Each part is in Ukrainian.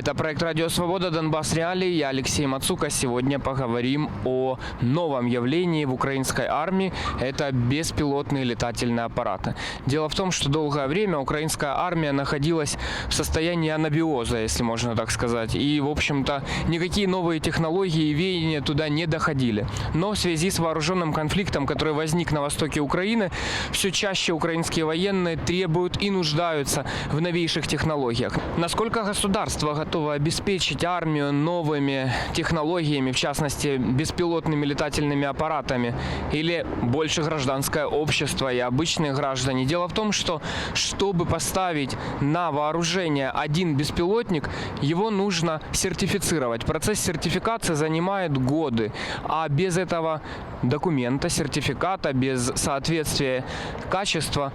Это проект «Радио Свобода. Донбасс Реалии». Я Алексей Мацука. Сегодня поговорим о новом явлении в украинской армии. Это беспилотные летательные аппараты. Дело в том, что долгое время украинская армия находилась в состоянии анабиоза, если можно так сказать. И, в общем-то, никакие новые технологии и веяния туда не доходили. Но в связи с вооруженным конфликтом, который возник на востоке Украины, все чаще украинские военные требуют и нуждаются в новейших технологиях. Насколько государство готово обеспечить армию новыми технологиями, в частности, беспилотными летательными аппаратами, или больше гражданское общество и обычные граждане? Дело в том, что чтобы поставить на вооружение один беспилотник, его нужно сертифицировать. Процесс сертификации занимает годы, а без этого документа, сертификата, без соответствия качества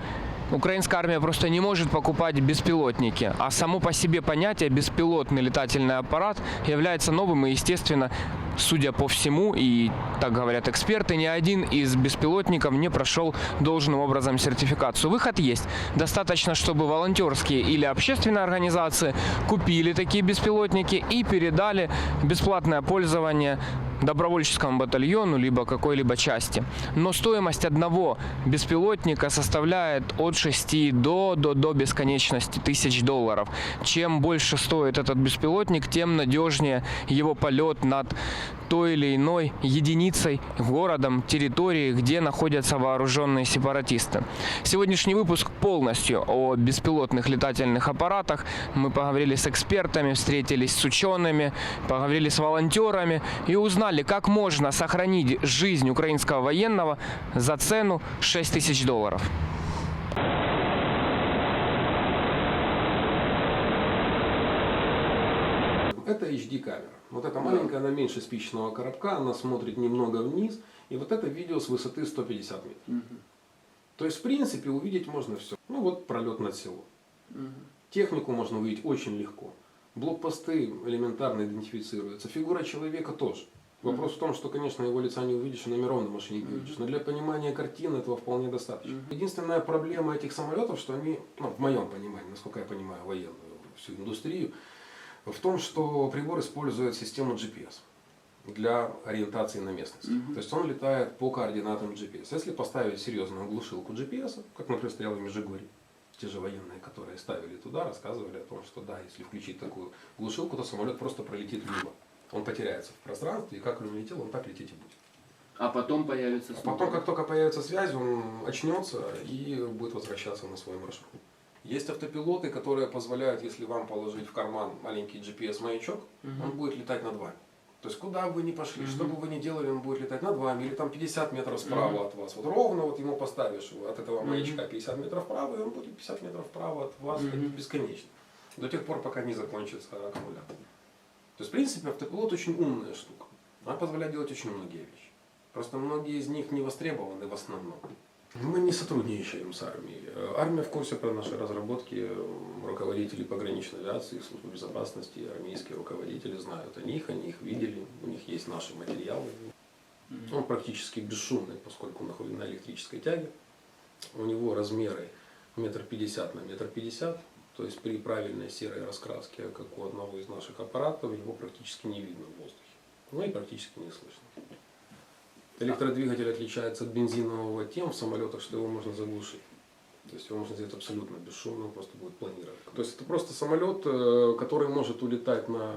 Украинская армия просто не может покупать беспилотники, а само по себе понятие беспилотный летательный аппарат является новым и, естественно, судя по всему, и так говорят эксперты, ни один из беспилотников не прошел должным образом сертификацию. Выход есть. Достаточно, чтобы волонтерские или общественные организации купили такие беспилотники и передали бесплатное пользование добровольческому батальону либо какой-либо части. Но стоимость одного беспилотника составляет от 6 до, до, до бесконечности тысяч долларов. Чем больше стоит этот беспилотник, тем надежнее его полет над той или иной единицей, городом, территорией, где находятся вооруженные сепаратисты. Сегодняшний выпуск полностью о беспилотных летательных аппаратах. Мы поговорили с экспертами, встретились с учеными, поговорили с волонтерами и узнали, как можно сохранить жизнь украинского военного за цену 6 тысяч долларов. Это HD-камера. Вот эта маленькая, она меньше спичечного коробка, она смотрит немного вниз. И вот это видео с высоты 150 метров. То есть, в принципе, увидеть можно все. Ну вот пролет над селом. Технику можно увидеть очень легко. Блокпосты элементарно идентифицируются. Фигура человека тоже. Вопрос в том, что, конечно, его лица не увидишь, и номеров на машине не увидишь. Но для понимания картины этого вполне достаточно. Единственная проблема этих самолетов, что они, ну, в моем понимании, насколько я понимаю военную всю индустрию, в том, что прибор использует систему GPS для ориентации на местность. То есть он летает по координатам GPS. Если поставить серьезную глушилку GPS, как, например, стоял в Межигорье, те же военные, которые ставили туда, рассказывали о том, что да, если включить такую глушилку, то самолет просто пролетит мимо. Он потеряется в пространстве, и как он летел, он так лететь и будет. А потом появится А потом, как только появится связь, он очнется и будет возвращаться на свой маршрут. Есть автопилоты, которые позволяют, если вам положить в карман маленький GPS-маячок, он будет летать над вами. То есть куда бы вы ни пошли, что бы вы ни делали, он будет летать над вами, или там 50 метров справа от вас. Вот ровно вот ему поставишь от этого маячка 50 метров вправо, и он будет 50 метров вправо от вас ходить бесконечно. До тех пор, пока не закончится аккумулятор. То есть, в принципе, автопилот очень умная штука. Она позволяет делать очень многие вещи. Просто многие из них не востребованы в основном. Мы не сотрудничаем с армией. Армия в курсе про наши разработки. Руководители пограничной авиации, службы безопасности, армейские руководители знают о них, они их видели, у них есть наши материалы. Он практически бесшумный, поскольку он находится на электрической тяге. У него размеры метр пятьдесят на метр пятьдесят. То есть при правильной серой раскраске, как у одного из наших аппаратов, его практически не видно в воздухе. Ну и практически не слышно. Электродвигатель отличается от бензинового тем в самолетах, что его можно заглушить. То есть его можно сделать абсолютно бесшумно, он просто будет планировать. То есть это просто самолет, э, который может улетать на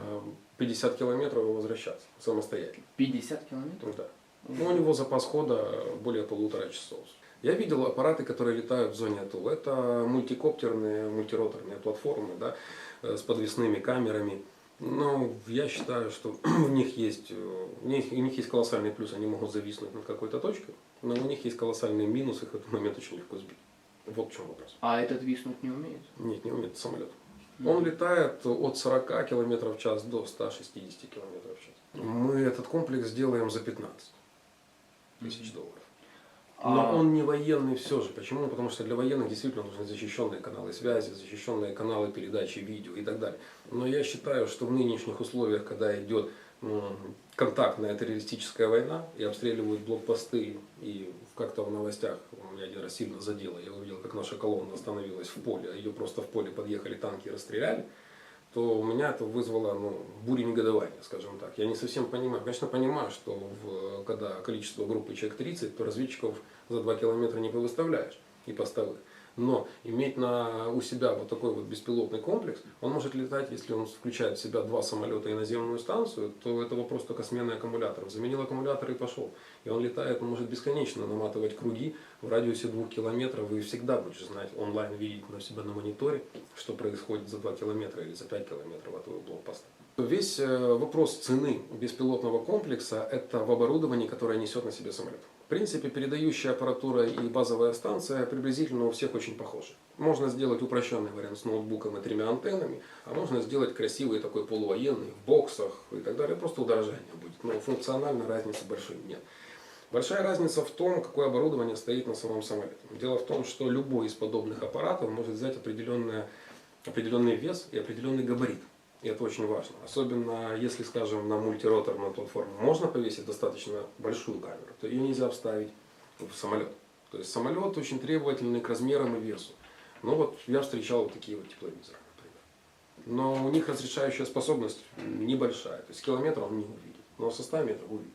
50 километров и возвращаться самостоятельно. 50 километров? Ну, да. Ну, у него запас хода более полутора часов. Я видел аппараты, которые летают в зоне АТО. Это мультикоптерные, мультироторные платформы да, э, с подвесными камерами. Но я считаю, что у них есть, э, у них, у них есть колоссальный плюс, они могут зависнуть над какой-то точкой, но у них есть колоссальный минус, их в этот момент очень легко сбить. Вот в чем вопрос. А этот виснуть не умеет? Нет, не умеет самолет. Он летает от 40 км в час до 160 км в час. Мы этот комплекс делаем за 15 тысяч долларов. Но А- он не военный все же. Почему? Потому что для военных действительно нужны защищенные каналы связи, защищенные каналы передачи видео и так далее. Но я считаю, что в нынешних условиях, когда идет м, контактная террористическая война и обстреливают блокпосты, и как-то в новостях меня один раз сильно задело, я увидел, как наша колонна остановилась в поле, ее просто в поле подъехали танки и расстреляли, то у меня это вызвало ну, бурю негодования, скажем так. Я не совсем понимаю. Конечно, понимаю, что в- когда количество группы человек 30, то разведчиков за 2 километра не повыставляешь и постовых. Но иметь на, у себя вот такой вот беспилотный комплекс, он может летать, если он включает в себя два самолета и наземную станцию, то это вопрос только смены аккумуляторов. Заменил аккумулятор и пошел. И он летает, он может бесконечно наматывать круги в радиусе двух километров. И всегда будешь знать, онлайн видеть на себя на мониторе, что происходит за 2 километра или за 5 километров от твоего блокпоста. Весь э, вопрос цены беспилотного комплекса – это в оборудовании, которое несет на себе самолет. В принципе, передающая аппаратура и базовая станция приблизительно у всех очень похожи. Можно сделать упрощенный вариант с ноутбуком и тремя антеннами, а можно сделать красивый такой полувоенный в боксах и так далее. Просто удорожание будет. Но функционально разницы большой нет. Большая разница в том, какое оборудование стоит на самом самолете. Дело в том, что любой из подобных аппаратов может взять определенный вес и определенный габарит. И это очень важно. Особенно если, скажем, на мультироторную платформу можно повесить достаточно большую камеру, то ее нельзя вставить в самолет. То есть самолет очень требовательный к размерам и весу. Ну вот я встречал вот такие вот тепловизоры, например. Но у них разрешающая способность небольшая. То есть километр он не увидит, но со 100 метров увидит.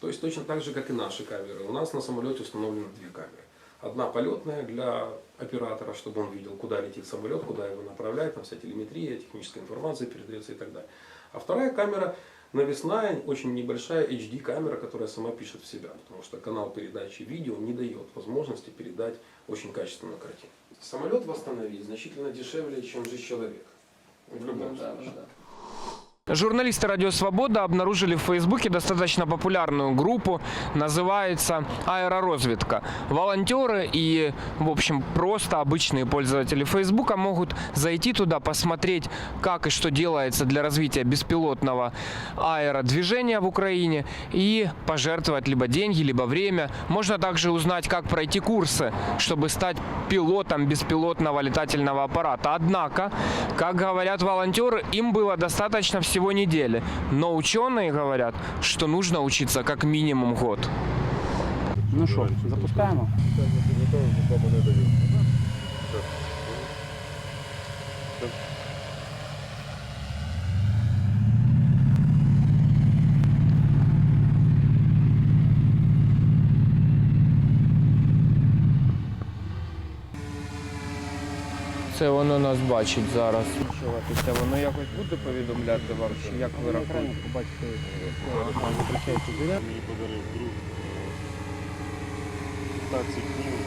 То есть точно так же, как и наши камеры. У нас на самолете установлены две камеры. Одна полетная для оператора, чтобы он видел, куда летит самолет, куда его направляет, там вся телеметрия, техническая информация передается и так далее. А вторая камера навесная, очень небольшая HD камера, которая сама пишет в себя, потому что канал передачи видео не дает возможности передать очень качественную картину. Самолет восстановить значительно дешевле, чем жизнь человека. В любом Ну да, случае. ну да. Журналисты «Радио Свобода» обнаружили в Фейсбуке достаточно популярную группу, называется «Аэророзведка». Волонтеры и, в общем, просто обычные пользователи Фейсбука могут зайти туда, посмотреть, как и что делается для развития беспилотного аэродвижения в Украине и пожертвовать либо деньги, либо время. Можно также узнать, как пройти курсы, чтобы стать пилотом беспилотного летательного аппарата. Однако, как говорят волонтеры, им было достаточно всего недели. Но ученые говорят, что нужно учиться как минимум год. Ну що, запускаємо? Це воно нас бачить зараз. Це воно якось буде повідомляти вам, чи як ви рахуєте? побачите. Мені подарив друг 15 днів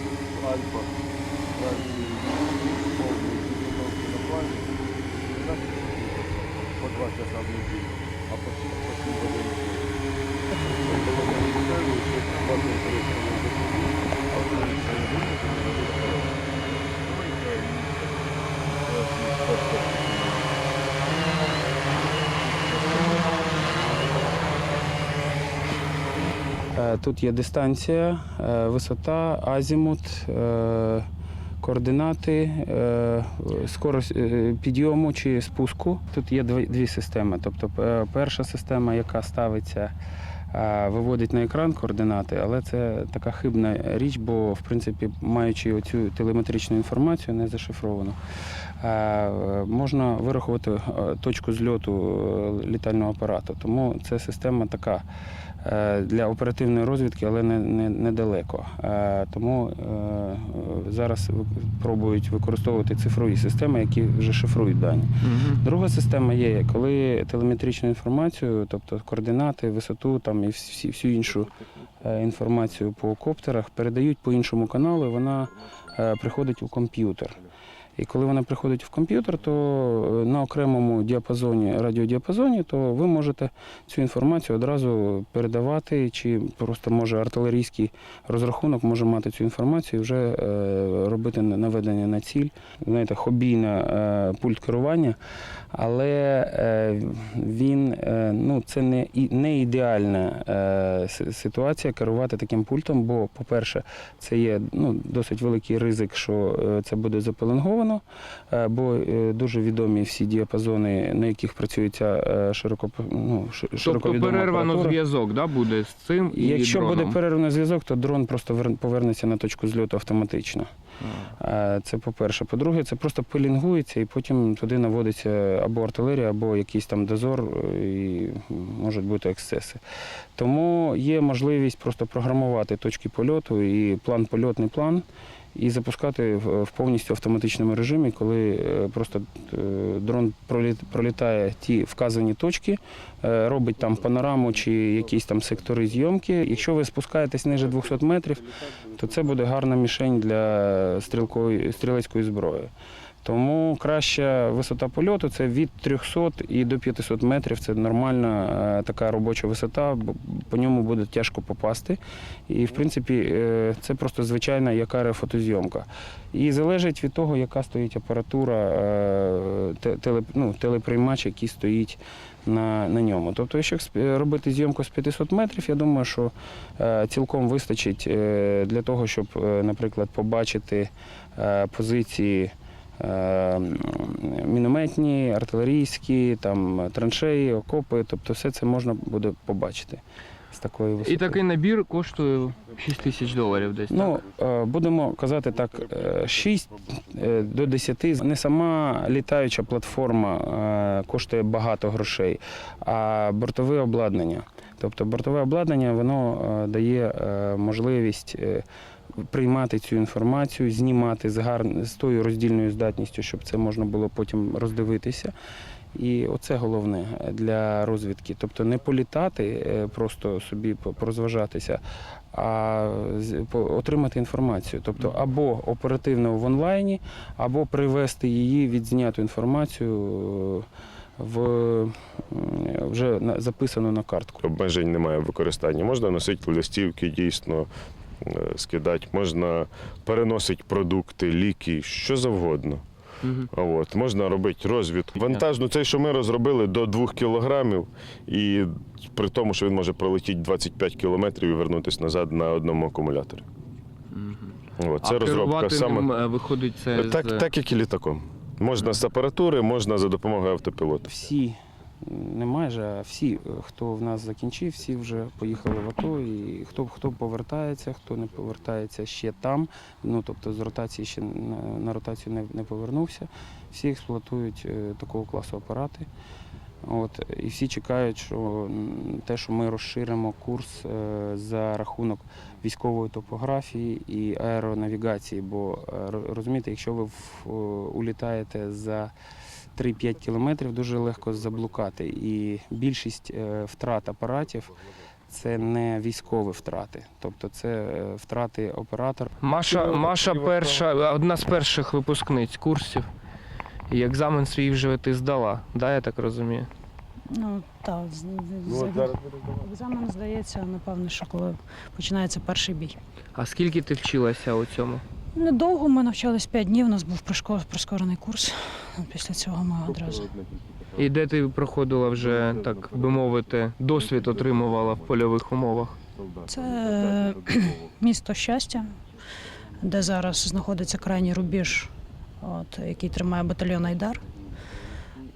плані. По 2 часа в неділю, а по 6 по 7 годин. Е, Тут є дистанція, е, висота, азімут, е, координати, е, скорость е, підйому чи спуску. Тут є дві, системи. Тобто е, перша система, яка ставиться, е, виводить на екран координати, але це така хибна річ, бо в принципі, маючи оцю телеметричну інформацію, не зашифровану, е, можна вирахувати е, точку зльоту е, літального апарату. Тому це система така е, для оперативної розвідки, але не, не, недалеко. Е, Тому е, е, зараз пробують використовувати цифрові системи, які вже шифрують дані. Друга система є, коли телеметричну інформацію, тобто координати, висоту там і всі, всю іншу е, інформацію по коптерах передають по іншому каналу, і вона е, приходить у комп'ютер. І коли вона приходить в комп'ютер, то е, на окремому діапазоні, радіодіапазоні, то ви можете цю інформацію одразу передавати, чи просто може артилерійський розрахунок може мати цю інформацію і вже е, робити наведення на ціль. Знаєте, хобійне пульт керування, але е, він ну, це не, не ідеальна ситуація керувати таким пультом, бо, по-перше, це є ну, досить великий ризик, що це буде запеленговано. Зафіксовано, е, бо е, дуже відомі всі діапазони, на яких працює ця е, широко, ну, ши- Тобто перервано апаратура. зв'язок да, буде з цим і Якщо дроном. буде перерваний зв'язок, то дрон просто повернеться на точку зльоту автоматично. Е, Це по-перше. По-друге, це просто пилінгується і потім туди наводиться або артилерія, або якийсь там дозор, і можуть бути ексцеси. Тому є можливість просто програмувати точки польоту і план польотний план. І запускати в повністю автоматичному режимі, коли е, просто е, дрон проліт- пролітає ті вказані точки, е, робить там панораму чи якісь там сектори зйомки. Якщо ви спускаєтесь ниже 200 метрів, то це буде гарна мішень для стрілкової, стрілецької зброї. Тому краща висота польоту це від 300 і до 500 метрів. Це нормальна е, така робоча висота, бо по ньому буде тяжко попасти. І, в принципі, е, це просто звичайна яка фотозйомка. І залежить від того, яка стоїть апаратура, е, теле, ну, телеприймач, який стоїть на, на ньому. Тобто, якщо робити зйомку з 500 метрів, я думаю, що цілком вистачить для того, щоб, наприклад, побачити позиції. Е, Мінометні, артилерійські, там траншеї, окопи, тобто все це можна буде побачити з такої висоти. І такий набір коштує 6 тисяч доларів десь. Ну, так? е, будемо казати так, е, 6 е, до 10. Не сама літаюча платформа коштує багато грошей, а бортове обладнання. Тобто бортове обладнання воно дає можливість приймати цю інформацію, знімати з, гар... з тою роздільною здатністю, щоб це можна було потім роздивитися. І оце головне для розвідки. Тобто не політати, е, просто собі по- порозважатися, а отримати інформацію. Тобто або оперативно в онлайні, або привести її відзняту інформацію е, в вже записану на картку. Обмежень немає в використанні. Можна носити листівки, дійсно скидати, можна переносити продукти, ліки, що завгодно. А От, можна робити розвідку. Вантажну, цей, що ми розробили, до 2 кілограмів, і при тому, що він може пролетіти 25 кілометрів і вернутися назад на одному акумуляторі. Мгм. От, це а розробка саме. е, виходить це Так, з... так, як і літаком. Можна з апаратури, можна за допомогою автопілота. Всі, не майже, а всі, е, хто в нас закінчив, всі вже поїхали в АТО. І хто, хто повертається, хто не повертається ще там, ну тобто з ротації ще на, на ротацію не, не повернувся. Всі експлуатують е, такого класу апарати. От, і всі чекають, що те, що ми розширимо курс е, за рахунок військової топографії і аеронавігації. Бо розумієте, якщо ви в- улітаєте за 3-5 кілометрів, дуже легко заблукати. І більшість е, втрат апаратів це не військові втрати, тобто це е, втрати оператора. Маша, Маша перша, одна з перших випускниць курсів. І екзамен свій вже ти здала, да, я так розумію? Ну так, з- з- з- екзамен здається, напевно, що коли починається перший бій. А скільки ти вчилася у цьому? Недовго ми навчались 5 днів, у нас був прискорений курс. Після цього ми одразу. І де ти проходила вже, так би мовити, досвід отримувала в польових умовах? Це місто щастя, де зараз знаходиться крайній рубіж, от, який тримає батальйон Айдар.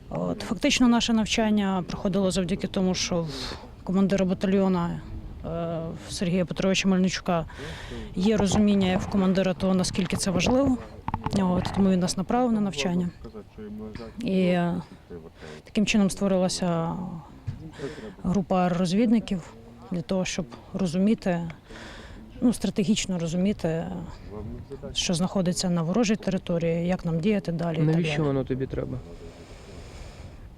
От, фактично, наше навчання проходило завдяки тому, що в командира батальйона Сергія Петровича Мельничука є розуміння як в командира того, наскільки це важливо. От, тому він нас направив на навчання. І е, таким чином створилася група розвідників для того, щоб розуміти, ну, стратегічно розуміти, що знаходиться на ворожій території, як нам діяти далі. Навіщо воно тобі треба?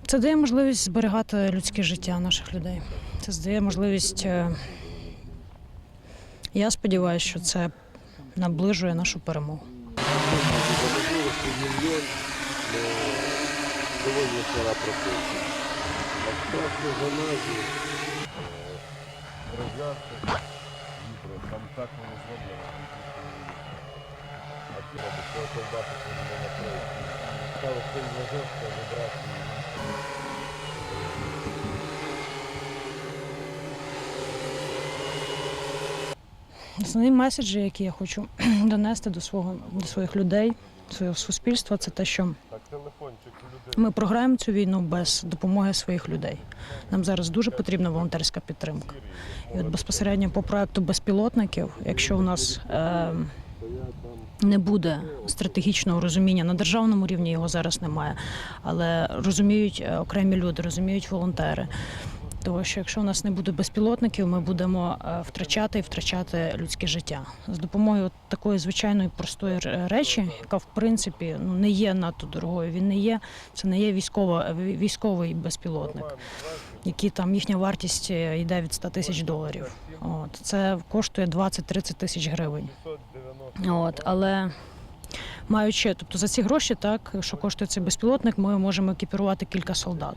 Це дає можливість зберігати людське життя наших людей. Це дає можливість. е, Я сподіваюся, що це наближує нашу перемогу. Там так не накриють. Основні меседжі, які я хочу донести до свого до своїх людей, цього суспільства, це те, що ми програємо цю війну без допомоги своїх людей. Нам зараз дуже потрібна волонтерська підтримка. І от безпосередньо по проекту безпілотників, якщо у нас е, не буде стратегічного розуміння на державному рівні, його зараз немає, але розуміють е, окремі люди, розуміють волонтери. Тому що якщо у нас не буде безпілотників, ми будемо е, втрачати і втрачати людське життя з допомогою такої звичайної простої речі, яка в принципі ну не є надто дорогою. Він не є це не є військова військовий безпілотник, який там їхня вартість е, йде від 100 тисяч доларів. От це коштує 20-30 тисяч гривень. От, але маючи, тобто за ці гроші, так що коштує цей безпілотник, ми можемо екіпірувати кілька солдат.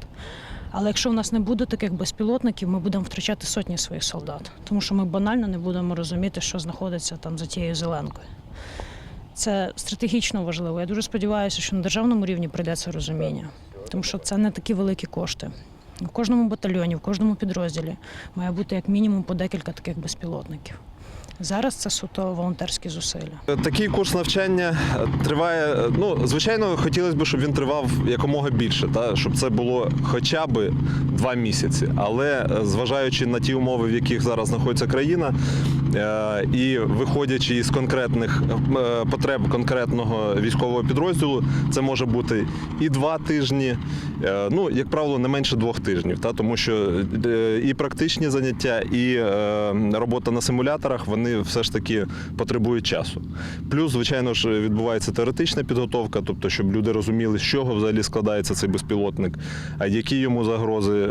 Але якщо в нас не буде таких безпілотників, ми будемо втрачати сотні своїх солдат, тому що ми банально не будемо розуміти, що знаходиться там за тією зеленкою. Це стратегічно важливо. Я дуже сподіваюся, що на державному рівні прийде це розуміння, тому що це не такі великі кошти. В кожному батальйоні, в кожному підрозділі має бути як мінімум по декілька таких безпілотників. Зараз це суто волонтерські зусилля. Такий курс навчання триває. Ну, звичайно, хотілося б, щоб він тривав якомога більше, та щоб це було хоча б два місяці. Але е, зважаючи на ті умови, в яких зараз знаходиться країна, е, і виходячи із конкретних е, потреб конкретного військового підрозділу, це може бути і два тижні, е, ну як правило, не менше двох тижнів, та тому що е, і практичні заняття, і е, робота на симуляторах вони все ж таки потребують часу. Плюс, звичайно ж, відбувається теоретична підготовка, тобто, щоб люди розуміли, з чого взагалі складається цей безпілотник, а які йому загрози.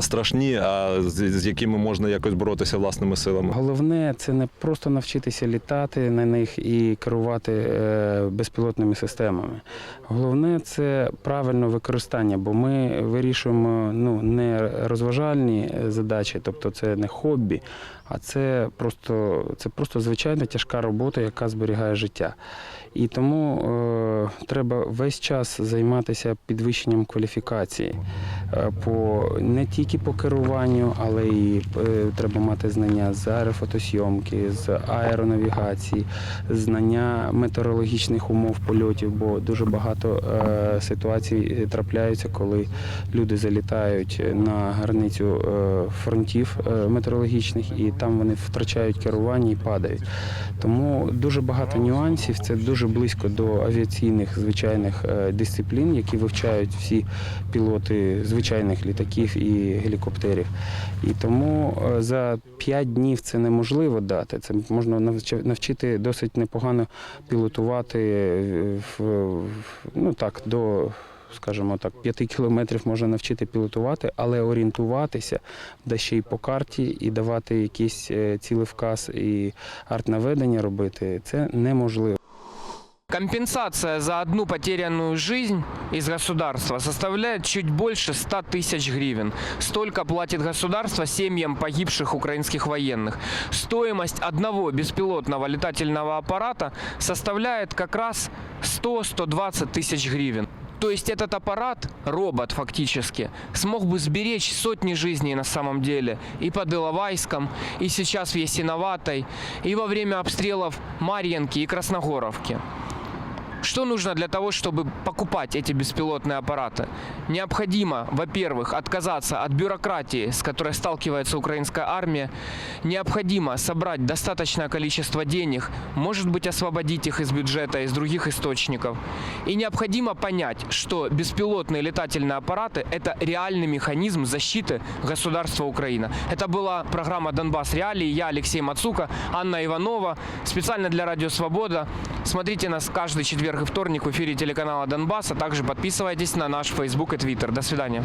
Страшні, а з, з якими можна якось боротися власними силами. Головне це не просто навчитися літати на них і керувати е, безпілотними системами. Головне це правильне використання, бо ми вирішуємо ну, не розважальні е, задачі, тобто це не хобі, а це просто, це просто звичайна тяжка робота, яка зберігає життя. І тому е, треба весь час займатися підвищенням кваліфікації е, по не тільки по керуванню, але і е, треба мати знання з аерофотосйомки, з аеронавігації, знання метеорологічних умов польотів, бо дуже багато е, ситуацій е, трапляються, коли люди залітають на границю е, фронтів е, метеорологічних, і там вони втрачають керування і падають. Тому дуже багато нюансів. Це дуже близько до авіаційних звичайних е, дисциплін, які вивчають всі пілоти звичайних літаків і гелікоптерів. І тому е, за 5 днів це неможливо дати. Це можна навчити досить непогано пілотувати е, в- ну так до Скажімо так, 5 кілометрів можна навчити пілотувати, але орієнтуватися, да ще й по карті, і давати якийсь е, цілевказ і артнаведення робити це неможливо. Компенсация за одну потерянную жизнь из государства составляет чуть больше 100 тысяч гривен. Столько платит государство семьям погибших украинских военных. Стоимость одного беспилотного летательного аппарата составляет как раз 100-120 тысяч гривен. То есть этот аппарат, робот фактически, смог бы сберечь сотни жизней на самом деле. И под Иловайском, и сейчас в Ясиноватой, и во время обстрелов Марьинки и Красногоровки. Что нужно для того, чтобы покупать эти беспилотные аппараты? Необходимо, во-первых, отказаться от бюрократии, с которой сталкивается украинская армия. Необходимо собрать достаточное количество денег, может быть, освободить их из бюджета, из других источников. И необходимо понять, что беспилотные летательные аппараты – это реальный механизм защиты государства Украина. Это была программа «Донбасс Реалии». Я Алексей Мацука, Анна Иванова. Специально для Радио Свобода. Смотрите нас каждый четверг и вторник в эфире телеканала «Донбасс», а также подписывайтесь на наш Facebook и Twitter. До свидания.